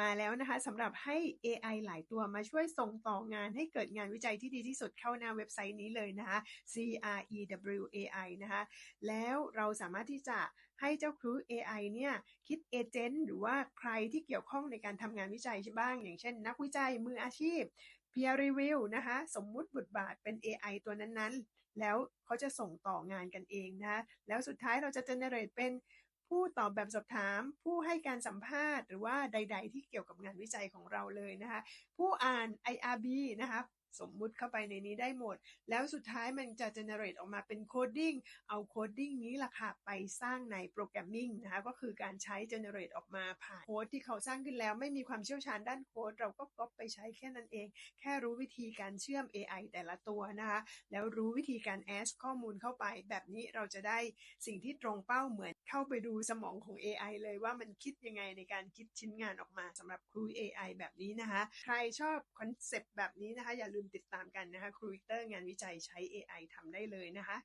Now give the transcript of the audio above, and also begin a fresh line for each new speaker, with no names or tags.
มาแล้วนะคะสำหรับให้ AI หลายตัวมาช่วยส่งต่องานให้เกิดงานวิจัยที่ดีที่สุดเข้าหน้าเว็บไซต์นี้เลยนะคะ CREWAI นะคะแล้วเราสามารถที่จะให้เจ้าครู AI เนี่ยคิดเอเจนต์หรือว่าใครที่เกี่ยวข้องในการทำงานวิจัยบ้าง อย่างเช่น นักวิจัยมืออาชีพ peer review นะคะสมมุติบทบาทเป็น AI ตัวนั้นๆ แล้วเขาจะส่งต่องานกันเองนะคะแล้วสุดท้ายเราจะ generate เป็น ผู้ตอบแบบสอบถาม ผู้ให้การสัมภาษณ์ หรือว่าใด ๆ ที่เกี่ยวกับงานวิจัยของเราเลยนะคะ ผู้อ่าน IRB นะคะสมมุติเข้าไปในนี้ได้หมด แล้วสุดท้ายมันจะ generate ออกมาเป็นโคดดิ้งเอาโคดดิ้งนี้ล่ะค่ะ ไปสร้างในโปรแกรมมิ่งนะคะก็คือการใช้ generate ออกมาผ่านโค้ดที่เขาสร้างขึ้นแล้วไม่มีความเชี่ยวชาญด้านโค้ดเราก็ก๊อปไปใช้แค่นั้นเอง แค่รู้วิธีการเชื่อม AI แต่ละตัวนะคะ แล้วรู้วิธีการ ask ข้อมูลเข้าไป แบบนี้เราจะได้สิ่งที่ตรงเป้าเหมือน เข้าไปดูสมองของ AI เลยว่ามันคิดยังไงในการคิดชิ้นงานออกมาสำหรับครู AI แบบนี้นะคะ ใครชอบคอนเซปต์แบบนี้นะคะ อย่าลืมติดตามกันนะคะครูวิเตอร์งานวิจัยใช้ AI ทำได้เลยนะคะ